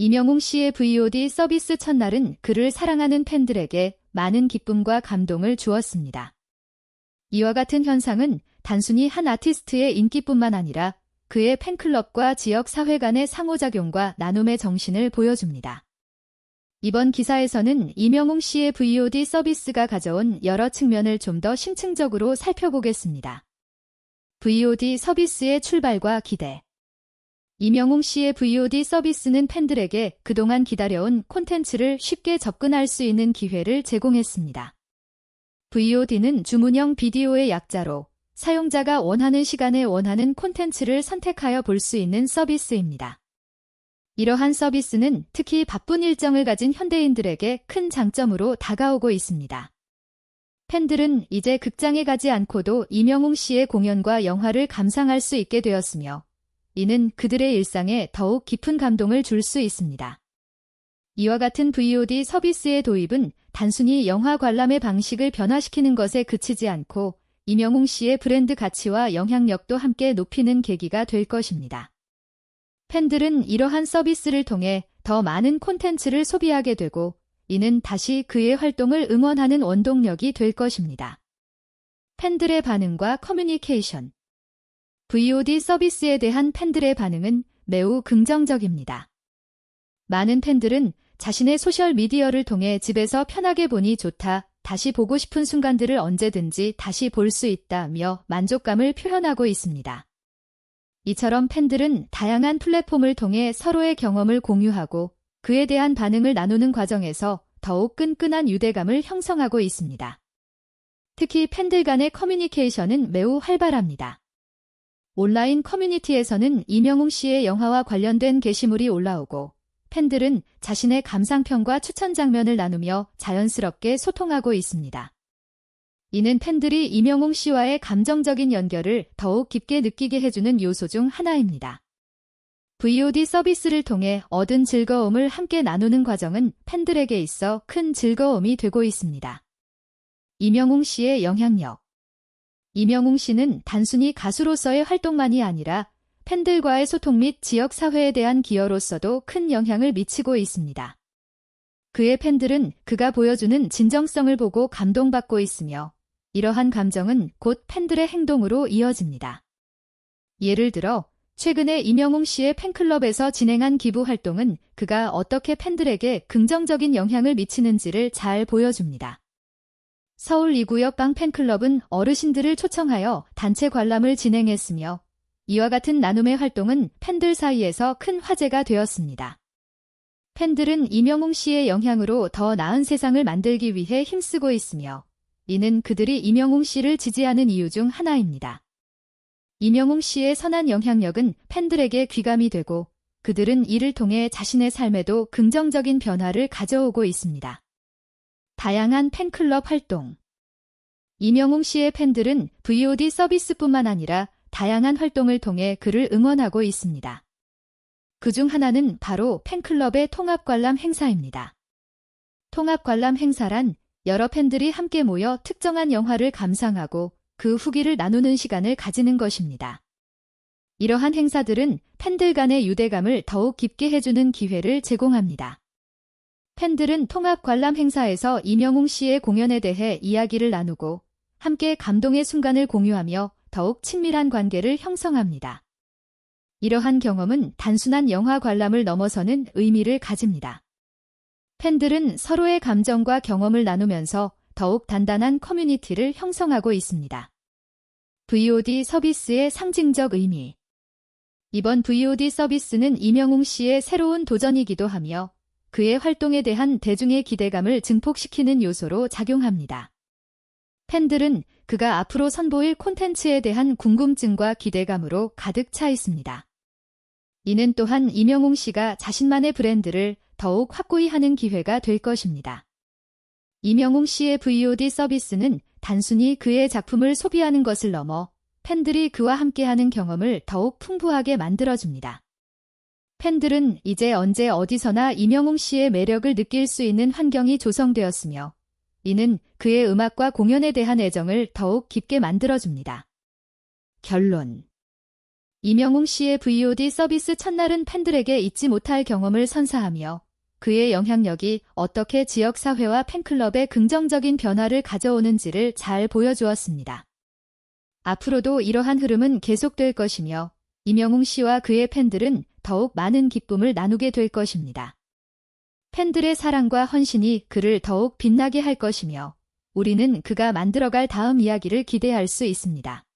이명웅 씨의 VOD 서비스 첫날은 그를 사랑하는 팬들에게 많은 기쁨과 감동을 주었습니다. 이와 같은 현상은 단순히 한 아티스트의 인기뿐만 아니라 그의 팬클럽과 지역 사회 간의 상호작용과 나눔의 정신을 보여줍니다. 이번 기사에서는 이명웅 씨의 VOD 서비스가 가져온 여러 측면을 좀 더 심층적으로 살펴보겠습니다. VOD 서비스의 출발과 기대 이명웅 씨의 VOD 서비스는 팬들에게 그동안 기다려온 콘텐츠를 쉽게 접근할 수 있는 기회를 제공했습니다. VOD는 주문형 비디오의 약자로 사용자가 원하는 시간에 원하는 콘텐츠를 선택하여 볼 수 있는 서비스입니다. 이러한 서비스는 특히 바쁜 일정을 가진 현대인들에게 큰 장점으로 다가오고 있습니다. 팬들은 이제 극장에 가지 않고도 이명웅 씨의 공연과 영화를 감상할 수 있게 되었으며 이는 그들의 일상에 더욱 깊은 감동을 줄 수 있습니다. 이와 같은 VOD 서비스의 도입은 단순히 영화 관람의 방식을 변화시키는 것에 그치지 않고 이명웅 씨의 브랜드 가치와 영향력도 함께 높이는 계기가 될 것입니다. 팬들은 이러한 서비스를 통해 더 많은 콘텐츠를 소비하게 되고 이는 다시 그의 활동을 응원하는 원동력이 될 것입니다. 팬들의 반응과 커뮤니케이션 VOD 서비스에 대한 팬들의 반응은 매우 긍정적입니다. 많은 팬들은 자신의 소셜미디어를 통해 집에서 편하게 보니 좋다, 다시 보고 싶은 순간들을 언제든지 다시 볼 수 있다며 만족감을 표현하고 있습니다. 이처럼 팬들은 다양한 플랫폼을 통해 서로의 경험을 공유하고 그에 대한 반응을 나누는 과정에서 더욱 끈끈한 유대감을 형성하고 있습니다. 특히 팬들 간의 커뮤니케이션은 매우 활발합니다. 온라인 커뮤니티에서는 이명웅 씨의 영화와 관련된 게시물이 올라오고 팬들은 자신의 감상평과 추천 장면을 나누며 자연스럽게 소통하고 있습니다. 이는 팬들이 이명웅 씨와의 감정적인 연결을 더욱 깊게 느끼게 해주는 요소 중 하나입니다. VOD 서비스를 통해 얻은 즐거움을 함께 나누는 과정은 팬들에게 있어 큰 즐거움이 되고 있습니다. 이명웅 씨의 영향력 이명웅 씨는 단순히 가수로서의 활동만이 아니라 팬들과의 소통 및 지역 사회에 대한 기여로서도 큰 영향을 미치고 있습니다. 그의 팬들은 그가 보여주는 진정성을 보고 감동받고 있으며 이러한 감정은 곧 팬들의 행동으로 이어집니다. 예를 들어 최근에 이명웅 씨의 팬클럽에서 진행한 기부 활동은 그가 어떻게 팬들에게 긍정적인 영향을 미치는지를 잘 보여줍니다. 서울 이구역 빵 팬클럽은 어르신들을 초청하여 단체 관람을 진행했으며 이와 같은 나눔의 활동은 팬들 사이에서 큰 화제가 되었습니다. 팬들은 이명웅 씨의 영향으로 더 나은 세상을 만들기 위해 힘쓰고 있으며 이는 그들이 이명웅 씨를 지지하는 이유 중 하나입니다. 이명웅 씨의 선한 영향력은 팬들에게 귀감이 되고 그들은 이를 통해 자신의 삶에도 긍정적인 변화를 가져오고 있습니다. 다양한 팬클럽 활동 이명웅 씨의 팬들은 VOD 서비스뿐만 아니라 다양한 활동을 통해 그를 응원하고 있습니다. 그 중 하나는 바로 팬클럽의 통합관람 행사입니다. 통합관람 행사란 여러 팬들이 함께 모여 특정한 영화를 감상하고 그 후기를 나누는 시간을 가지는 것입니다. 이러한 행사들은 팬들 간의 유대감을 더욱 깊게 해주는 기회를 제공합니다. 팬들은 통합 관람 행사에서 이명웅 씨의 공연에 대해 이야기를 나누고 함께 감동의 순간을 공유하며 더욱 친밀한 관계를 형성합니다. 이러한 경험은 단순한 영화 관람을 넘어서는 의미를 가집니다. 팬들은 서로의 감정과 경험을 나누면서 더욱 단단한 커뮤니티를 형성하고 있습니다. VOD 서비스의 상징적 의미 이번 VOD 서비스는 이명웅 씨의 새로운 도전이기도 하며 그의 활동에 대한 대중의 기대감을 증폭시키는 요소로 작용합니다. 팬들은 그가 앞으로 선보일 콘텐츠에 대한 궁금증과 기대감으로 가득 차 있습니다. 이는 또한 이명웅 씨가 자신만의 브랜드를 더욱 확고히 하는 기회가 될 것입니다. 이명웅 씨의 VOD 서비스는 단순히 그의 작품을 소비하는 것을 넘어 팬들이 그와 함께하는 경험을 더욱 풍부하게 만들어줍니다. 팬들은 이제 언제 어디서나 이명웅 씨의 매력을 느낄 수 있는 환경이 조성되었으며 이는 그의 음악과 공연에 대한 애정을 더욱 깊게 만들어줍니다. 결론 이명웅 씨의 VOD 서비스 첫날은 팬들에게 잊지 못할 경험을 선사하며 그의 영향력이 어떻게 지역사회와 팬클럽에 긍정적인 변화를 가져오는지를 잘 보여주었습니다. 앞으로도 이러한 흐름은 계속될 것이며 이명웅 씨와 그의 팬들은 더욱 많은 기쁨을 나누게 될 것입니다. 팬들의 사랑과 헌신이 그를 더욱 빛나게 할 것이며 우리는 그가 만들어갈 다음 이야기를 기대할 수 있습니다.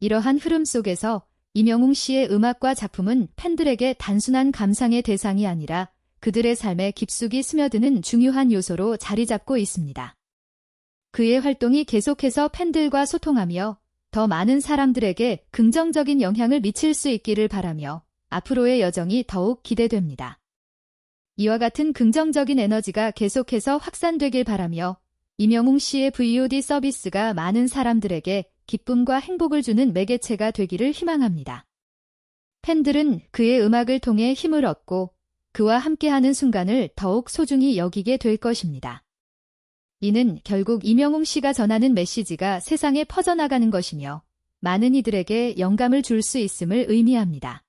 이러한 흐름 속에서 이명웅 씨의 음악과 작품은 팬들에게 단순한 감상의 대상이 아니라 그들의 삶에 깊숙이 스며드는 중요한 요소로 자리 잡고 있습니다. 그의 활동이 계속해서 팬들과 소통하며 더 많은 사람들에게 긍정적인 영향을 미칠 수 있기를 바라며 앞으로의 여정이 더욱 기대됩니다. 이와 같은 긍정적인 에너지가 계속해서 확산되길 바라며 이명웅 씨의 VOD 서비스가 많은 사람들에게 기쁨과 행복을 주는 매개체가 되기를 희망합니다. 팬들은 그의 음악을 통해 힘을 얻고 그와 함께하는 순간을 더욱 소중히 여기게 될 것입니다. 이는 결국 이명웅 씨가 전하는 메시지가 세상에 퍼져나가는 것이며 많은 이들에게 영감을 줄 수 있음을 의미합니다.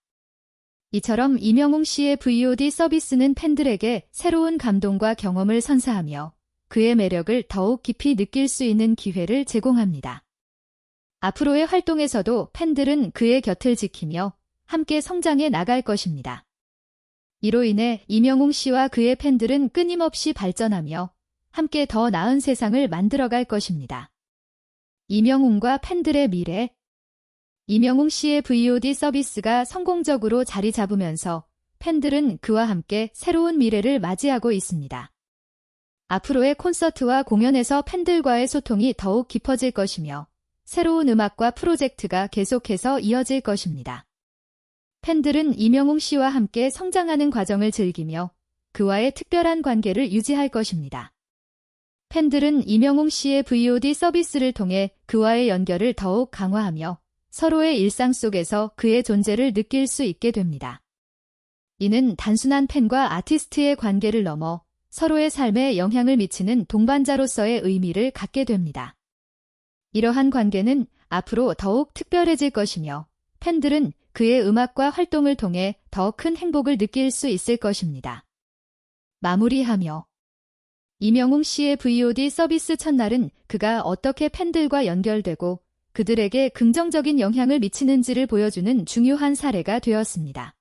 이처럼 이명웅 씨의 VOD 서비스는 팬들에게 새로운 감동과 경험을 선사하며 그의 매력을 더욱 깊이 느낄 수 있는 기회를 제공합니다. 앞으로의 활동에서도 팬들은 그의 곁을 지키며 함께 성장해 나갈 것입니다. 이로 인해 이명웅 씨와 그의 팬들은 끊임없이 발전하며 함께 더 나은 세상을 만들어갈 것입니다. 이명웅과 팬들의 미래 이명웅 씨의 VOD 서비스가 성공적으로 자리 잡으면서 팬들은 그와 함께 새로운 미래를 맞이하고 있습니다. 앞으로의 콘서트와 공연에서 팬들과의 소통이 더욱 깊어질 것이며 새로운 음악과 프로젝트가 계속해서 이어질 것입니다. 팬들은 이명웅 씨와 함께 성장하는 과정을 즐기며 그와의 특별한 관계를 유지할 것입니다. 팬들은 이명웅 씨의 VOD 서비스를 통해 그와의 연결을 더욱 강화하며 서로의 일상 속에서 그의 존재를 느낄 수 있게 됩니다. 이는 단순한 팬과 아티스트의 관계를 넘어 서로의 삶에 영향을 미치는 동반자로서의 의미를 갖게 됩니다. 이러한 관계는 앞으로 더욱 특별해질 것이며 팬들은 그의 음악과 활동을 통해 더 큰 행복을 느낄 수 있을 것입니다. 마무리하며 이명웅 씨의 VOD 서비스 첫날은 그가 어떻게 팬들과 연결되고 그들에게 긍정적인 영향을 미치는지를 보여주는 중요한 사례가 되었습니다.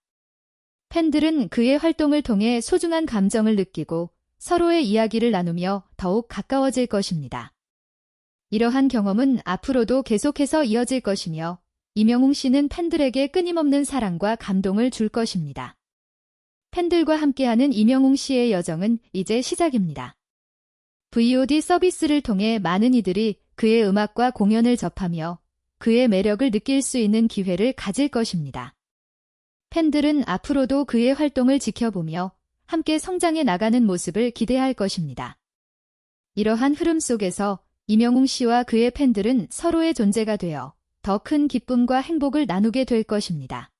팬들은 그의 활동을 통해 소중한 감정을 느끼고 서로의 이야기를 나누며 더욱 가까워질 것입니다. 이러한 경험은 앞으로도 계속해서 이어질 것이며 이명웅 씨는 팬들에게 끊임없는 사랑과 감동을 줄 것입니다. 팬들과 함께하는 이명웅 씨의 여정은 이제 시작입니다. VOD 서비스를 통해 많은 이들이 그의 음악과 공연을 접하며 그의 매력을 느낄 수 있는 기회를 가질 것입니다. 팬들은 앞으로도 그의 활동을 지켜보며 함께 성장해 나가는 모습을 기대할 것입니다. 이러한 흐름 속에서 이명웅 씨와 그의 팬들은 서로의 존재가 되어 더 큰 기쁨과 행복을 나누게 될 것입니다.